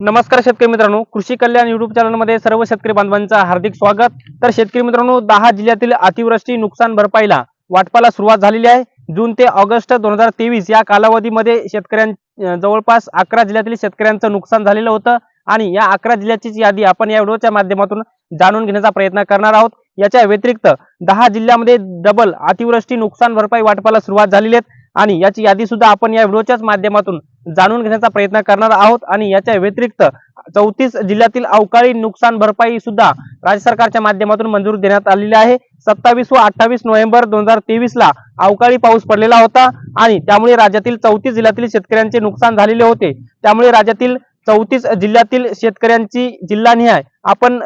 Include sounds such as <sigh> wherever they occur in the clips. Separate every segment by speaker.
Speaker 1: नमस्कार शेतकरी मित्रांनो कृषी कल्याण युट्यूब चॅनलमध्ये सर्व शेतकरी बांधवांचं हार्दिक स्वागत. तर शेतकरी मित्रांनो दहा जिल्ह्यातील अतिवृष्टी नुकसान भरपाईला वाटपाला सुरुवात झालेली आहे. जून ते ऑगस्ट दोन हजार तेवीस या कालावधीमध्ये शेतकऱ्यां जवळपास अकरा जिल्ह्यातील शेतकऱ्यांचं नुकसान झालेलं होतं. आणि या अकरा जिल्ह्याचीच यादी आपण या व्हिडिओच्या माध्यमातून जाणून घेण्याचा प्रयत्न करणार आहोत. याच्या व्यतिरिक्त दहा जिल्ह्यामध्ये डबल अतिवृष्टी नुकसान भरपाई वाटपाला सुरुवात झालेली आहे. आणि याची यादी सुद्धा आपण या व्हिडिओच्याच माध्यमातून जाणून घेण्याचा प्रयत्न करणार आहोत. आणि याच्या व्यतिरिक्त चौतीस जिल्ह्यातील अवकाळी नुकसान भरपाई सुद्धा राज्य सरकारच्या माध्यमातून मंजूर देण्यात आलेली आहे. सत्तावीस व अठ्ठावीस नोव्हेंबर दोन हजार तेवीस ला अवकाळी पाऊस पडलेला होता आणि त्यामुळे राज्यातील चौतीस जिल्ह्यातील शेतकऱ्यांचे नुकसान झालेले होते. त्यामुळे राज्यातील चौतीस जिल्ह्यातील शेतकऱ्यांची जिल्हानिहाय आपण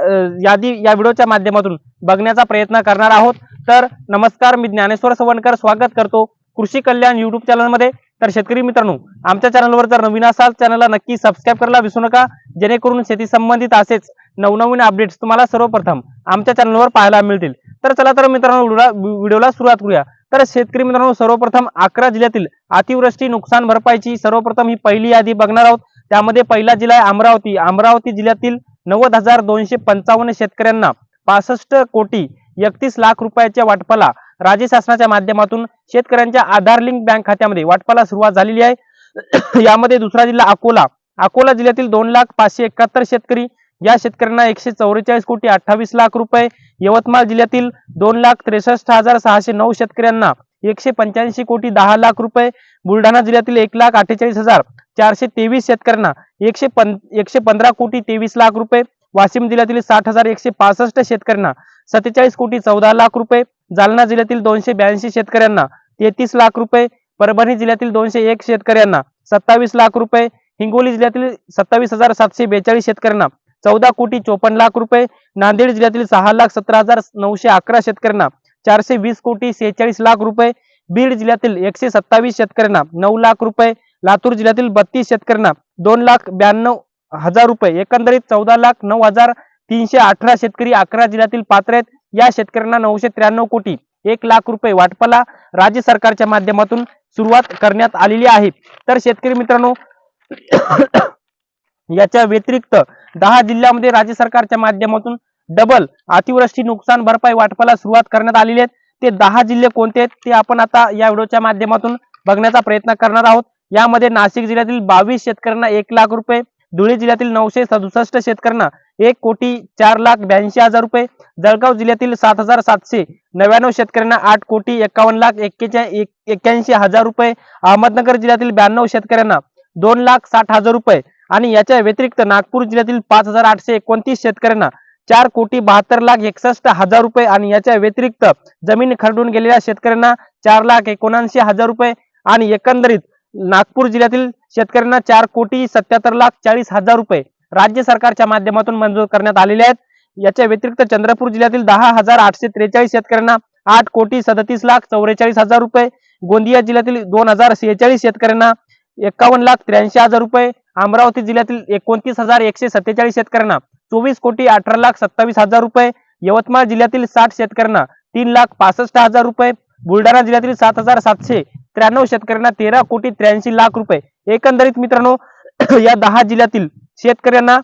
Speaker 1: यादी या व्हिडिओच्या माध्यमातून बघण्याचा प्रयत्न करणार आहोत. तर नमस्कार मी ज्ञानेश्वर सवणकर स्वागत करतो. कृषी कल्याण युट्यूब चॅनलमध्ये तर शेतकरी मित्रांनो आमच्या चॅनलवर जर नवीन असाल चॅनलला नक्की सबस्क्राईब करायला विसरू नका. जेणेकरून शेती संबंधित असेच नवनवीन अपडेट्स तुम्हाला सर्वप्रथम आमच्या चॅनलवर पाहायला मिळतील. तर चला तर मित्रांनो व्हिडिओला व्हिडिओला सुरुवात करूया. तर शेतकरी मित्रांनो सर्वप्रथम अकरा जिल्ह्यातील अतिवृष्टी नुकसान भरपाईची सर्वप्रथम ही पहिली यादी बघणार आहोत. त्यामध्ये पहिला जिल्हा आहे अमरावती. अमरावती जिल्ह्यातील नव्वद हजार दोनशे पंचावन्न शेतकऱ्यांना पासष्ट कोटी एकतीस लाख रुपयाच्या वाटपाला राज्य शासनाच्या माध्यमातून शेतकऱ्यांच्या आधार लिंक बँक खात्यामध्ये वाटपाला सुरुवात झालेली आहे. <coughs> यामध्ये दुसरा जिल्हा अकोला. अकोला जिल्ह्यातील दोन लाख पाचशे एकाहत्तर शेतकरी या शेतकऱ्यांना एकशे चौवेचाळीस कोटी अठ्ठावीस लाख रुपये. यवतमाळ जिल्ह्यातील दोन लाख त्रेसष्ट हजार सहाशे नऊ शेतकऱ्यांना एकशे पंच्याऐंशी कोटी दहा लाख रुपये. बुलढाणा जिल्ह्यातील एक लाख अठ्ठेचाळीस हजार चारशे तेवीस शेतकऱ्यांना एकशे पं एकशे पंधरा कोटी तेवीस लाख रुपये. वाशिम जिल्ह्यातील साठ हजार एकशे पासष्ट शेतकऱ्यांना सत्तेचाळीस कोटी चौदा लाख रुपये जालना जिल्ह्यातील दोनशे ब्याऐंशी शेतकऱ्यांना तेहतीस लाख रुपये परभणी जिल्ह्यातील दोनशे एक शेतकऱ्यांना सत्तावीस लाख रुपये हिंगोली जिल्ह्यातील सत्तावीस हजार सातशे बेचाळीस शेतकऱ्यांना चौदा कोटी चोपन्न लाख रुपये नांदेड जिल्ह्यातील सहा लाख सतरा हजार नऊशे अकरा शेतकऱ्यांना चारशे वीस कोटी सेहेचाळीस लाख रुपये बीड जिल्ह्यातील एकशे सत्तावीस शेतकऱ्यांना नऊ लाख रुपये लातूर जिल्ह्यातील बत्तीस शेतकऱ्यांना दोन लाख ब्याण्णव हजार रुपये एकंदरीत चौदा लाख नऊ हजार तीनशे अठरा शेतकरी अकरा जिल्ह्यातील पात्र आहेत. या शेतकऱ्यांना नऊशे त्र्याण्णव कोटी एक लाख रुपये वाटपाला राज्य सरकारच्या माध्यमातून सुरुवात करण्यात आलेली आहे. तर शेतकरी मित्रांनो <coughs> याच्या व्यतिरिक्त दहा जिल्ह्यामध्ये राज्य सरकारच्या माध्यमातून डबल अतिवृष्टी नुकसान भरपाई वाटपाला सुरुवात करण्यात आलेली आहे. ते दहा जिल्हे कोणते आहेत ते आपण आता या व्हिडिओच्या माध्यमातून बघण्याचा प्रयत्न करणार आहोत. यामध्ये नाशिक जिल्ह्यातील बावीस शेतकऱ्यांना एक लाख रुपये धुळे जिल्ह्यातील नऊशे सदुसष्ट शेतकऱ्यांना एक कोटी चार लाख ब्याऐंशी हजार रुपये जळगाव जिल्ह्यातील सात हजार सातशे नव्याण्णव शेतकऱ्यांना आठ कोटी एकावन्न लाख एक्केच्या एक्क्याऐंशी हजार रुपये अहमदनगर जिल्ह्यातील ब्याण्णव शेतकऱ्यांना दोन लाख साठ हजार रुपये आणि याच्या व्यतिरिक्त नागपूर जिल्ह्यातील पाच हजार आठशे एकोणतीस शेतकऱ्यांना चार कोटी बहात्तर लाख एकसष्ट हजार रुपये आणि याच्या व्यतिरिक्त जमीन खरडून गेलेल्या शेतकऱ्यांना चार लाख एकोणऐंशी हजार रुपये आणि एकंदरीत नागपूर जिल्ह्यातील शेतकऱ्यांना चार कोटी सत्याहत्तर लाख चाळीस हजार रुपये राज्य सरकारच्या माध्यमातून मंजूर करण्यात आलेले आहेत. याच्या व्यतिरिक्त चंद्रपूर जिल्ह्यातील दहा हजार आठशे त्रेचाळीस शेतकऱ्यांना आठ कोटी सदतीस लाख चौवेचाळीस हजार रुपये गोंदिया जिल्ह्यातील दोन हजार सेहेचाळीस शेतकऱ्यांना एकावन्न लाख त्र्याऐंशी हजार रुपये अमरावती जिल्ह्यातील एकोणतीस हजार एकशे सत्तेचाळीस शेतकऱ्यांना चोवीस कोटी अठरा लाख सत्तावीस हजार रुपये यवतमाळ जिल्ह्यातील साठ शेतकऱ्यांना तीन लाख पासष्ट हजार रुपये बुलढाणा जिल्ह्यातील सात हजार सातशे त्र्याण्णव शेतकऱ्यांना तेरा कोटी त्र्याऐंशी लाख रुपये. एकंदरीत मित्रांनो <clears throat> या दहा जिल्ह्यातील शेतकऱ्यांना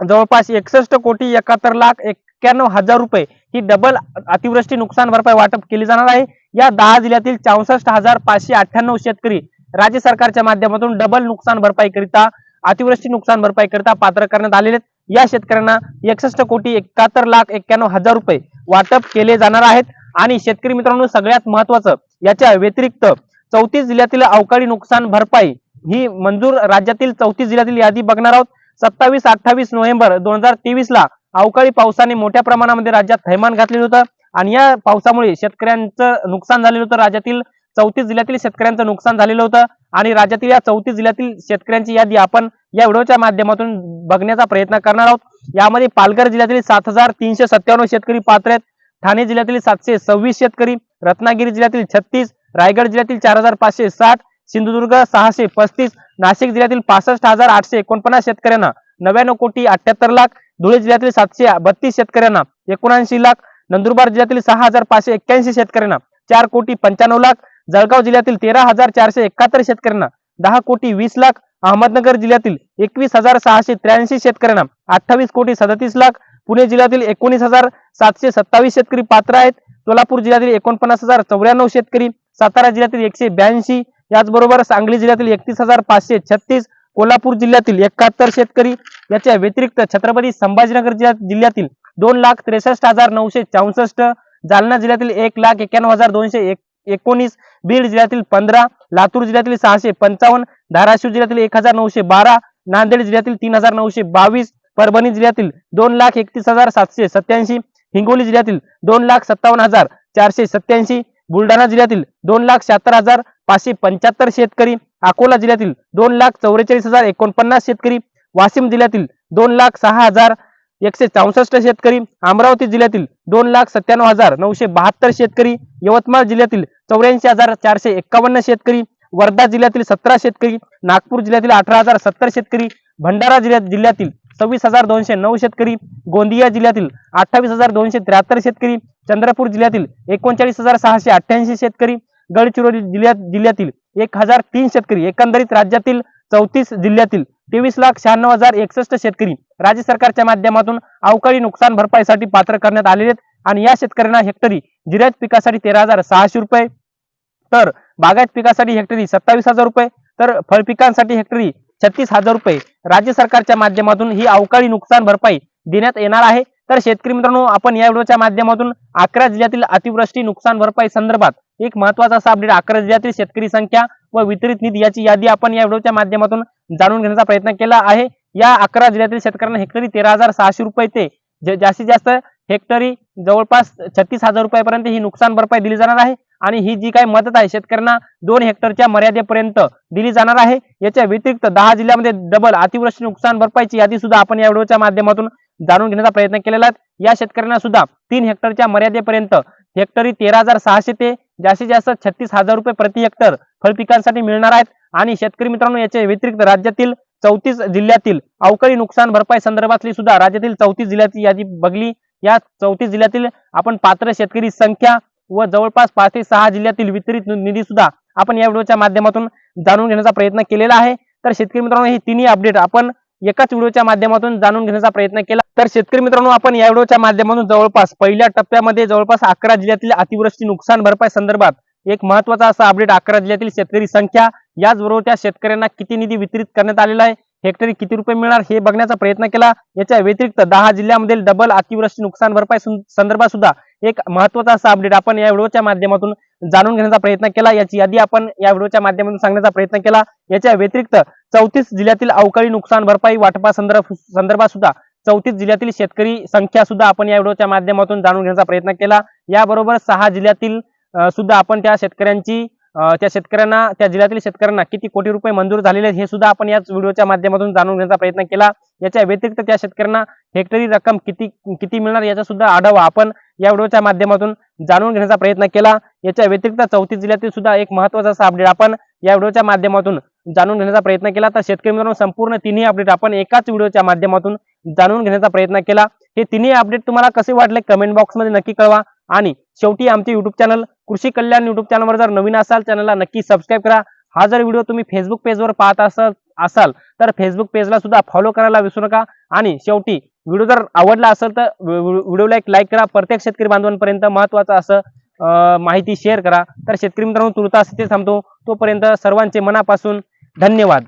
Speaker 1: जवळपास एकसष्ट कोटी एकाहत्तर लाख एक्क्याण्णव हजार रुपये ही डबल अतिवृष्टी नुकसान भरपाई वाटप केली जाणार आहे. या दहा जिल्ह्यातील चौसष्ट हजार पाचशे अठ्ठ्याण्णव शेतकरी राज्य सरकारच्या माध्यमातून डबल नुकसान भरपाई करिता अतिवृष्टी नुकसान भरपाई करिता पात्र करण्यात आलेले आहेत. या शेतकऱ्यांना एकसष्ट कोटी एकाहत्तर लाख एक्क्याण्णव हजार रुपये वाटप केले जाणार आहेत. आणि शेतकरी मित्रांनो सगळ्यात महत्वाचं याच्या व्यतिरिक्त चौतीस जिल्ह्यातील अवकाळी नुकसान भरपाई ही मंजूर राज्यातील चौतीस जिल्ह्यातील यादी बघणार आहोत. सत्तावीस अठ्ठावीस नोव्हेंबर दोन हजार तेवीस ला अवकाळी पावसाने मोठ्या प्रमाणामध्ये राज्यात थैमान घातलेलं होतं. आणि या पावसामुळे शेतकऱ्यांचं नुकसान झालेलं होतं. राज्यातील चौतीस जिल्ह्यातील शेतकऱ्यांचं नुकसान झालेलं होतं. आणि राज्यातील या चौतीस जिल्ह्यातील शेतकऱ्यांची यादी आपण या व्हिडिओच्या माध्यमातून बघण्याचा प्रयत्न करणार आहोत. यामध्ये पालघर जिल्ह्यातील सात हजार तीनशे सत्त्याण्णव शेतकरी पात्र आहेत. ठाणे जिल्ह्यातील सातशे सव्वीस शेतकरी रत्नागिरी जिल्ह्यातील छत्तीस रायगड जिल्ह्यातील चार हजार पाचशे साठ सिंधुदुर्ग सहाशे पस्तीस नाशिक जिल्ह्यातील पासष्ट हजार आठशे एकोणपन्नास शेतकऱ्यांना नव्याण्णव कोटी अठ्याहत्तर लाख धुळे जिल्ह्यातील सातशे बत्तीस शेतकऱ्यांना एकोणऐंशी लाख नंदुरबार जिल्ह्यातील सहा हजार पाचशे एक्क्याऐंशी शेतकऱ्यांना चार कोटी पंच्याण्णव लाख जळगाव जिल्ह्यातील तेरा हजार चारशे एकाहत्तर शेतकऱ्यांना दहा कोटी वीस लाख अहमदनगर जिल्ह्यातील एकवीस हजार सहाशे त्र्याऐंशी शेतकऱ्यांना अठ्ठावीस कोटी सदतीस लाख पुणे जिल्ह्यातील एकोणीस हजार सातशे सत्तावीस शेतकरी पात्र आहेत. सोलापूर जिल्ह्यातील एकोणपन्नास हजार चौऱ्याण्णव शेतकरी सातारा जिल्ह्यातील एकशे ब्याऐंशी याचबरोबर सांगली जिल्ह्यातील एकतीस हजार पाचशे छत्तीस कोल्हापूर जिल्ह्यातील एकाहत्तर शेतकरी याच्या व्यतिरिक्त छत्रपती संभाजीनगर जिल्ह्यातील दोन लाख त्रेसष्ट हजार नऊशे चौसष्ट जालना जिल्ह्यातील एक लाख एक्क्याण्णव हजार दोनशे एक एकोणीस बीड जिल्ह्यातील पंधरा लातूर जिल्ह्यातील सहाशे पंचावन्न धाराशिव जिल्ह्यातील एक हजार नऊशे बारा नांदेड जिल्ह्यातील तीन हजार नऊशे बावीस परभणी जिल्ह्यातील दोन लाख एकतीस हजार सातशे सत्याऐंशी हिंगोली जिल्ह्यातील दोन लाख सत्तावन्न हजार चारशे सत्याऐंशी बुलढाणा जिल्ह्यातील दोन लाख शहात्तर हजार पाचशे पंच्याहत्तर शेतकरी अकोला जिल्ह्यातील दोन लाख चौवेचाळीस हजार एकोणपन्नास शेतकरी वाशिम जिल्ह्यातील दोन लाख सहा हजार एकशे चौसष्ट शेतकरी अमरावती जिल्ह्यातील दोन लाख सत्त्याण्णव हजार नऊशे बहात्तर शेतकरी यवतमाळ जिल्ह्यातील चौऱ्याऐंशी हजार चारशे एक्कावन्न शेतकरी वर्धा जिल्ह्यातील सतरा शेतकरी नागपूर जिल्ह्यातील अठरा हजार सत्तर शेतकरी भंडारा जिल्ह्यात जिल्ह्यातील सव्वीस हजार दोनशे नऊ शेतकरी गोंदिया जिल्ह्यातील अठ्ठावीस हजार दोनशे त्र्याहत्तर शेतकरी चंद्रपूर जिल्ह्यातील एकोणचाळीस हजार सहाशे अठ्ठ्याऐंशी शेतकरी गडचिरोली जिल्ह्यात जिल्ह्यातील एक हजार तीन शेतकरी एकंदरीत राज्यातील चौतीस जिल्ह्यातील तेवीस लाख शहाण्णव हजार एकसष्ट शेतकरी राज्य सरकारच्या माध्यमातून अवकाळी नुकसान भरपाईसाठी पात्र करण्यात आलेले आहेत. आणि या शेतकऱ्यांना हेक्टरी जिरायत पिकासाठी तेरा हजार सहाशे रुपये तर बागायत पिकासाठी हेक्टरी सत्तावीस हजार रुपये तर फळपिकांसाठी हेक्टरी छत्तीस हजार रुपये. राज्य सरकारच्या माध्यमातून ही अवकाळी नुकसान भरपाई देण्यात येणार आहे. तर शेतकरी मित्रांनो आपण या व्हिडिओच्या माध्यमातून अकरा जिल्ह्यातील अतिवृष्टी नुकसान भरपाई संदर्भात एक महत्त्वाचा असा अपडेट अकरा जिल्ह्यातील शेतकरी संख्या व वितरित निधी याची यादी आपण या व्हिडिओच्या माध्यमातून जाणून घेण्याचा प्रयत्न केला आहे. या अकरा जिल्ह्यातील शेतकऱ्यांना हेक्टरी तेरा हजार सहाशे रुपये ते जास्तीत जास्त हेक्टरी जवळपास छत्तीस हजार रुपयापर्यंत ही नुकसान भरपाई दिली जाणार आहे. आणि ही जी काही मदत आहे शेतकऱ्यांना दोन हेक्टरच्या मर्यादेपर्यंत दिली जाणार आहे. याच्या व्यतिरिक्त दहा जिल्ह्यामध्ये डबल अतिवृष्टी नुकसान भरपाईची यादी सुद्धा आपण या व्हिडिओच्या माध्यमातून जाणून घेण्याचा प्रयत्न केलेला आहे. या शेतकऱ्यांना सुद्धा तीन हेक्टरच्या मर्यादेपर्यंत हेक्टरी तेरा हजार सहाशे ते जास्तीत जास्त छत्तीस हजार रुपये प्रति हेक्टर फळपिकांसाठी मिळणार आहेत. आणि शेतकरी मित्रांनो याच्या व्यतिरिक्त राज्यातील चौतीस जिल्ह्यातील अवकाळी नुकसान भरपाई संदर्भातली सुद्धा राज्यातील चौतीस जिल्ह्याची यादी बघली. या चौतीस जिल्ह्यातील आपण पात्र शेतकरी संख्या व जवळपास पाच ते सहा जिल्ह्यातील वितरित निधी सुद्धा आपण या व्हिडिओच्या माध्यमातून जाणून घेण्याचा प्रयत्न केलेला आहे. तर शेतकरी मित्रांनो हे तिन्ही अपडेट आपण एकाच व्हिडिओच्या माध्यमातून जाणून घेण्याचा प्रयत्न केला. तर शेतकरी मित्रांनो आपण या व्हिडिओच्या माध्यमातून जवळपास पहिल्या टप्प्यामध्ये जवळपास अकरा जिल्ह्यातील अतिवृष्टी नुकसान भरपाई संदर्भात एक महत्त्वाचा असा अपडेट अकरा जिल्ह्यातील शेतकरी संख्या याचबरोबर त्या शेतकऱ्यांना किती निधी वितरित करण्यात आलेला आहे. हेक्टरी किती रुपये मिळणार हे बघण्याचा प्रयत्न केला. याच्या व्यतिरिक्त दहा जिल्ह्यामधील डबल अतिवृष्टी नुकसान भरपाई संदर्भात सुद्धा एक महत्त्वाचा असा अपडेट आपण या व्हिडिओच्या माध्यमातून जाणून घेण्याचा प्रयत्न केला. याची यादी आपण या व्हिडिओच्या माध्यमातून सांगण्याचा प्रयत्न केला. याच्या व्यतिरिक्त चौतीस जिल्ह्यातील अवकाळी नुकसान भरपाई वाटपा संदर्भ संदर्भात सुद्धा चौतीस जिल्ह्यातील शेतकरी संख्या सुद्धा आपण या व्हिडिओच्या माध्यमातून जाणून घेण्याचा प्रयत्न केला. याबरोबर सहा जिल्ह्यातील सुद्धा आपण त्या शेतकऱ्यांची त्या शेतकऱ्यांना त्या जिल्ह्यातील शेतकऱ्यांना किती कोटी रुपये मंजूर झालेले आहेत हे सुद्धा आपण याच व्हिडिओच्या माध्यमातून जाणून घेण्याचा प्रयत्न केला. याच्या व्यतिरिक्त त्या शेतकऱ्यांना हेक्टरी रक्कम किती किती मिळणार याचा सुद्धा आढावा आपण या व्हिडिओच्या माध्यमातून जाणून घेण्याचा प्रयत्न केला. याच्या व्यतिरिक्त चौतीस जिल्ह्यातील सुद्धा एक महत्त्वाचा असा अपडेट आपण या व्हिडिओच्या माध्यमातून जाणून घेण्याचा प्रयत्न केला. तर शेतकरी मित्रांनो संपूर्ण तिन्ही अपडेट आपण एकाच व्हिडिओच्या माध्यमातून जाणून घेण्याचा प्रयत्न केला. हे तिन्ही अपडेट तुम्हाला कसे वाटले? कमेंट बॉक्समध्ये नक्की कळवा. आणि शेवटी आमचे युट्यूब चॅनल कृषी कल्याण युट्यूब चॅनलवर जर नवीन असाल चॅनलला नक्की सबस्क्राईब करा. हा जर व्हिडिओ तुम्ही फेसबुक पेजवर पाहत असाल असाल तर फेसबुक पेजला सुद्धा फॉलो करायला विसरू नका. आणि शेवटी व्हिडिओ जर आवडला असेल तर व्हिडिओला एक लाईक करा. प्रत्येक शेतकरी बांधवांपर्यंत महत्वाचं असं माहिती शेअर करा. तर शेतकरी मित्रांनो तुर्तास इथे थांबतो. तोपर्यंत सर्वांचे मनापासून धन्यवाद.